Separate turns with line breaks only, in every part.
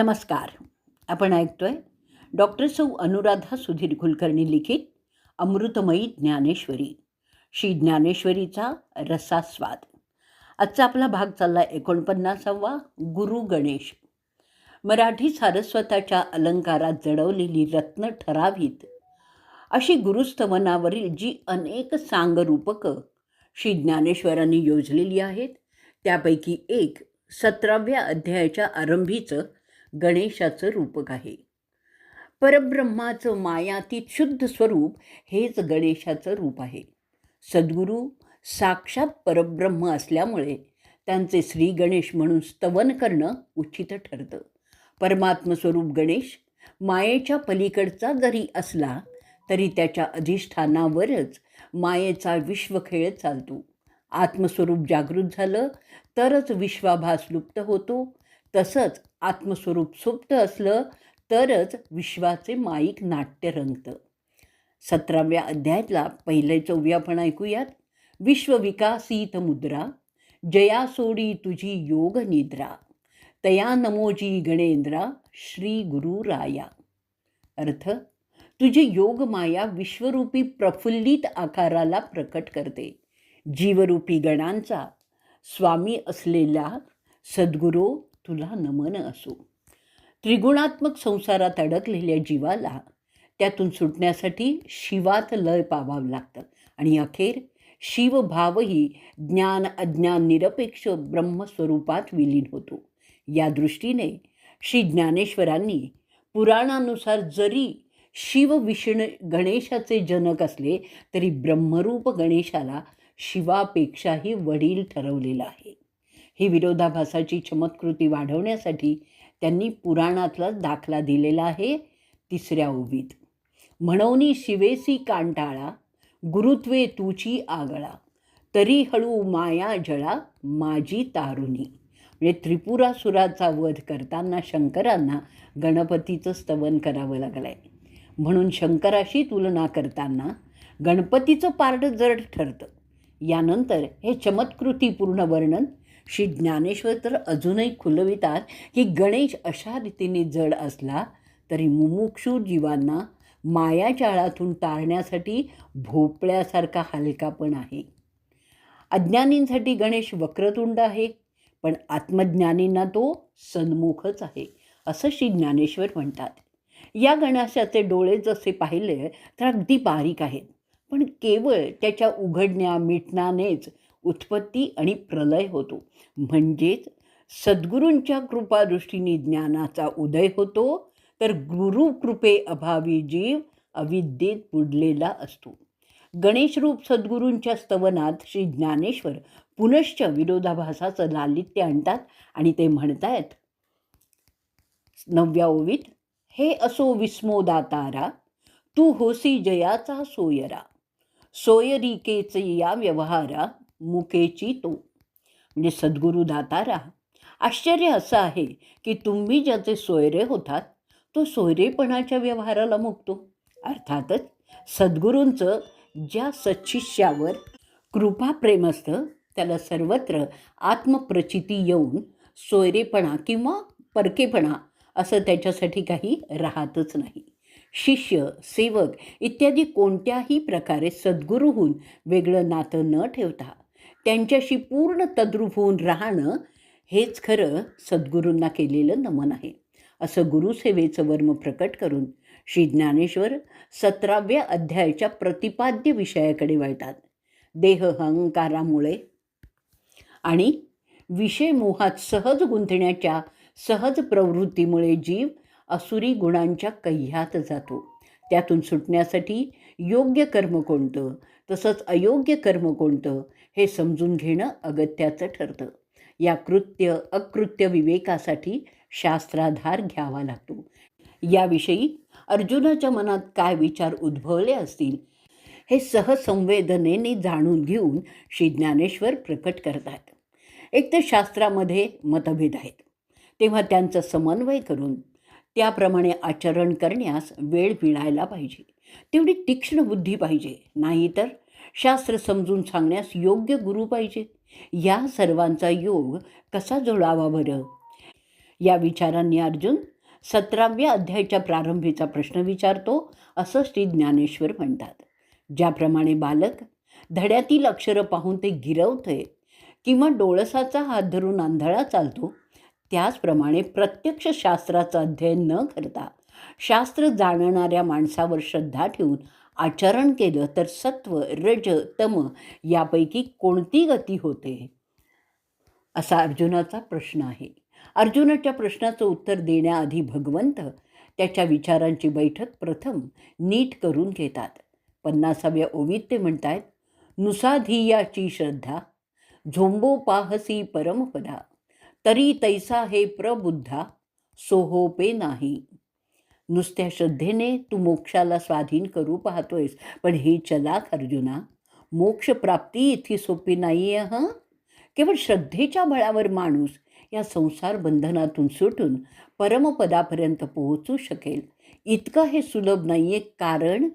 नमस्कार. आपण ऐकतोय डॉक्टर सौ अनुराधा सुधीर कुलकर्णी लिखित अमृतमयी ज्ञानेश्वरी. श्री ज्ञानेश्वरीचा रसास्वाद. आजचा आपला भाग चालला एकोणपन्नासावा गुरु गणेश. मराठी सारस्वताच्या अलंकारात जडवलेली रत्न ठरावीत अशी गुरुस्तवनावरील जी अनेक सांगरूपकं श्री ज्ञानेश्वरांनी योजलेली आहेत त्यापैकी एक सतराव्या अध्यायाच्या आरंभीचं गणेशाचं रूपक आहे. परब्रह्माचं मायातीत शुद्ध स्वरूप हेच गणेशाचं रूप आहे. सद्गुरू साक्षात परब्रह्म असल्यामुळे त्यांचे श्री गणेश म्हणून स्तवन करणं उचित ठरतं. परमात्मस्वरूप गणेश मायेच्या पलीकडचा जरी असला तरी त्याच्या अधिष्ठानावरच मायेचा विश्वखेळ चालतो. आत्मस्वरूप जागृत झालं तरच विश्वाभास लुप्त होतो. तसंच आत्मस्वरूप सुप्त असलं तरच विश्वाचे माईक नाट्य रंगतं. सतराव्या अध्यायातला पहिले चौव्या पण ऐकूयात. विश्वविकासीत मुद्रा जया सोडी तुझी योग निद्रा तया नमोजी गणेंद्रा श्री गुरु राया. अर्थ तुझी योग माया विश्वरूपी प्रफुल्लित आकाराला प्रकट करते. जीवरूपी गणांचा स्वामी असलेला सद्गुरू तुला नमन असो. त्रिगुणात्मक संसारात अडकलेल्या जीवाला त्यातून सुटण्यासाठी शिवात लय पावावं लागतं. आणि अखेर शिवभावही ज्ञान अज्ञान निरपेक्ष ब्रह्मस्वरूपात विलीन होतो. या दृष्टीने श्री ज्ञानेश्वरांनी पुराणानुसार जरी शिव विष्णू गणेशाचे जनक असले तरी ब्रह्मरूप गणेशाला शिवापेक्षाही वडील ठरवलेलं आहे. ही विरोधाभासाची चमत्कृती वाढवण्यासाठी त्यांनी पुराणातलाच दाखला दिलेला आहे तिसऱ्या ओवीत. म्हणून शिवेसी कांटाळा गुरुत्वे तुची आगळा तरी हळू माया जळा माझी तारुणी. म्हणजे त्रिपुरासुराचा वध करताना शंकरांना गणपतीचं स्तवन करावं लागलं आहे म्हणून शंकराशी तुलना करताना गणपतीचं पारड जड ठरतं. यानंतर हे चमत्कृतीपूर्ण वर्णन श्री ज्ञानेश्वर तर अजूनही खुलवितात की गणेश अशा रीतीने जड असला तरी मुमुक्षू जीवांना मायाजाळातून टाळण्यासाठी भोपळ्यासारखा हलका पण आहे. अज्ञानींसाठी गणेश वक्रतुंड आहे पण आत्मज्ञानींना तो सन्मुखच आहे असं श्री ज्ञानेश्वर म्हणतात. या गणेशाचे डोळे जसे पाहिले तर अगदी बारीक आहेत पण केवळ त्याच्या उघडण्या मिटण्यानेच उत्पत्ती आणि प्रलय होतो. म्हणजेच सद्गुरूंच्या कृपादृष्टीने ज्ञानाचा उदय होतो तर गुरुकृपे अभावी जीव अविद्येत बुडलेला असतो. गणेशरूप सद्गुरूंच्या स्तवनात श्री ज्ञानेश्वर पुनश्च विरोधाभासाचं लालित्य आणतात आणि ते म्हणतायत नवव्या ओवीत हे असो विस्मोदातारा तू होसी जयाचा सोयरा सोयरिकेचे या व्यवहारा मुकेची तो. म्हणजे सद्गुरू दातारा आश्चर्य असं आहे की तुम्ही ज्याचे सोयरे होतात तो सोयरेपणाच्या व्यवहाराला मुकतो. अर्थातच सद्गुरूंचं ज्या सच्छिष्यावर कृपा प्रेम असतं त्याला सर्वत्र आत्मप्रचिती येऊन सोयरेपणा किंवा परकेपणा असं त्याच्यासाठी काही राहतच नाही. शिष्य सेवक इत्यादी कोणत्याही प्रकारे सद्गुरूहून वेगळं नातं न ठेवता त्यांच्याशी पूर्ण तद्रूप होऊन राहणं हेच खरं सद्गुरूंना केलेलं नमन आहे. असं गुरुसेवेचं वर्म प्रकट करून श्री ज्ञानेश्वर सतराव्या अध्यायाच्या प्रतिपाद्य विषयाकडे वळतात. देह अहंकारामुळे आणि विषय मोहात सहज गुंतण्याच्या सहज प्रवृत्तीमुळे जीव असुरी गुणांच्या कह्यात जातो. त्यातून सुटण्यासाठी योग्य कर्म कोणतं? तसंच अयोग्य कर्म कोणतं? हे समजून घेणं अगत्याचं ठरतं. या कृत्य अकृत्य विवेकासाठी शास्त्राधार घ्यावा लागतो. याविषयी अर्जुनाच्या मनात काय विचार उद्भवले असतील हे सहसंवेदनेने जाणून घेऊन श्री ज्ञानेश्वर प्रकट करतात. एक तर शास्त्रामध्ये मतभेद आहेत. तेव्हा त्यांचा समन्वय करून त्याप्रमाणे आचरण करण्यास वेळ मिळायला पाहिजे. तेवढी तीक्ष्ण बुद्धी पाहिजे. नाहीतर शास्त्र समजून सांगण्यास योग्य गुरु पाहिजे. या सर्वांचा योग कसा जुळावा बरं? या विचारांनी अर्जुन सतराव्या अध्यायाच्या प्रारंभीचा प्रश्न विचारतो असं श्री ज्ञानेश्वर म्हणतात. ज्याप्रमाणे बालक धड्यातील अक्षरं पाहून ते गिरवते किंवा डोळसाचा हात धरून आंधळा चालतो त्याचप्रमाणे प्रत्यक्ष शास्त्राचं अध्ययन न करता शास्त्र जाणणाऱ्या माणसावर श्रद्धा ठेवून आचरण केलं तर सत्व रज तम यापैकी कोणती गती होते? असा अर्जुनाचा प्रश्न आहे. अर्जुनाच्या प्रश्नाचं उत्तर देण्याआधी भगवंत त्याच्या विचारांची बैठक प्रथम नीट करून घेतात. पन्नासाव्या ओवीत ते म्हणतायत नुसाधियाची श्रद्धा झोंबो पाहसी परमपदा तरी तैसा हे प्रबुद्धा सोहोपे नाही. नुसत्या श्रद्धेने तू मोक्षाला स्वाधीन करू पाहतोयस. पण हे चलाक अर्जुना मोक्षप्राप्ती इतकी सोपी नाही आहे हं? केवळ श्रद्धेच्या बळावर माणूस या संसार बंधनातून सुटून परमपदापर्यंत पोहोचू शकेल. इतकं हे सुलभ नाही आहे कारण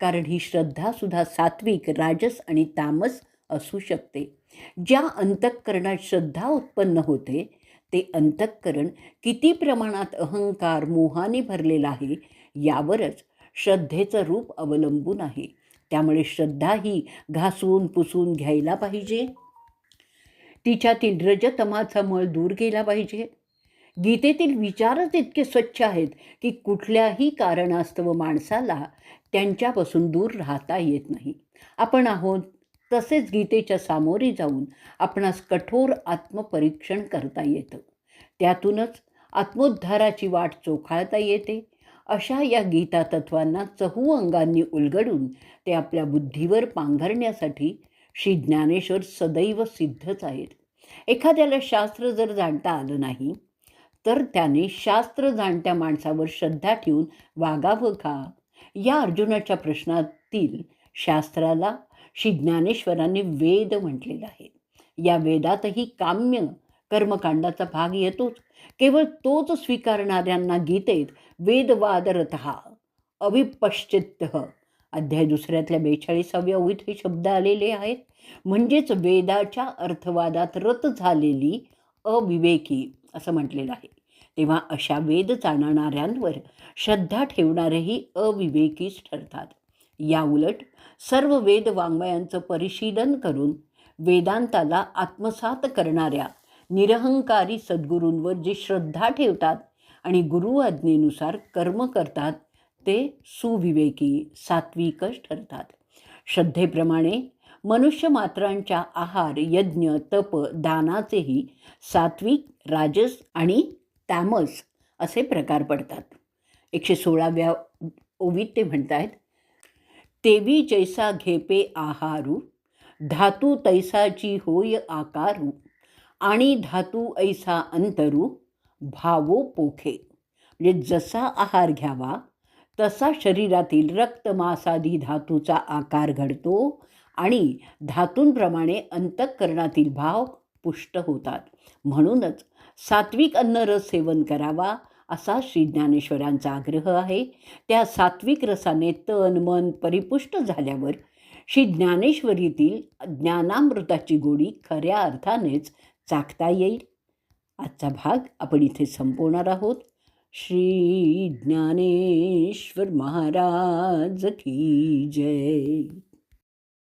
कारण ही श्रद्धासुद्धा सात्विक राजस आणि तामस असू शकते. ज्या अंतःकरणात श्रद्धा उत्पन्न होते ते अंतःकरण किती प्रमाणात अहंकार मोहाने भरलेलं आहे यावरच श्रद्धेचं रूप अवलंबून आहे. त्यामुळे श्रद्धा ही घासून पुसून घ्यायला पाहिजे. तिच्यातील रजतमाचा मळ दूर केला पाहिजे. गीतेतील विचारच इतके स्वच्छ आहेत की कुठल्याही कारणास्तव माणसाला त्यांच्यापासून दूर राहता येत नाही. आपण आहोत तसेच गीतेच्या सामोरे जाऊन आपणास कठोर आत्मपरीक्षण करता येतं. त्यातूनच आत्मोद्धाराची वाट चोखाळता येते. अशा या गीता तत्वांना चहू अंगांनी उलगडून ते आपल्या बुद्धीवर पांघरण्यासाठी श्री ज्ञानेश्वर सदैव सिद्धच आहेत. एखाद्याला शास्त्र जर जाणता आलं नाही तर त्याने शास्त्र जाणत्या माणसावर श्रद्धा ठेवून वागावं का? या अर्जुनाच्या प्रश्नातील शास्त्राला श्री ज्ञानेश्वरांनी वेद म्हटलेला आहे. या वेदातही काम्य कर्मकांडाचा भाग येतोच. केवळ तोच स्वीकारणाऱ्यांना गीतेत वेदवादरत अविपश्चित अध्याय दुसऱ्यातल्या बेचाळीसाव्या ओळीत हे शब्द आलेले आहेत. म्हणजेच वेदाच्या अर्थवादात रत झालेली अविवेकी असं म्हटलेलं आहे. तेव्हा अशा वेद जाणणाऱ्यांवर श्रद्धा ठेवणारेही अविवेकीच ठरतात. याउलट सर्व वेद वाङ्मयांचं परिशीलन करून वेदांताला आत्मसात करणाऱ्या निरहंकारी सद्गुरूंवर जे श्रद्धा ठेवतात आणि गुरु आज्ञेनुसार कर्म करतात ते सुविवेकी सात्विकच ठरतात. श्रद्धेप्रमाणे मनुष्य मात्रांच्या आहार यज्ञ तप दानाचेही सात्विक राजस आणि तामस असे प्रकार पडतात. एकशे सोळाव्या ओवीत ते म्हणतायत तेवी जैसा घेपे आहारू धातू तैसाची होय आकारू आणि धातू ऐसा अंतरू भावो पोखे. म्हणजे जसा आहार घ्यावा तसा शरीरातील रक्तमासादी धातूचा आकार घडतो आणि धातूंप्रमाणे अंतःकरणातील भाव पुष्ट होतात. म्हणूनच सात्विक अन्नरस सेवन करावा असा श्री ज्ञानेश्वरांचा आग्रह आहे. त्या सात्विक रसाने तन मन परिपुष्ट झाल्यावर श्री ज्ञानेश्वरीतील ज्ञानामृताची गोडी खऱ्या अर्थानेच चाकता येईल. आजचा भाग आपण इथे संपवणार आहोत. श्री ज्ञानेश्वर महाराज की जय.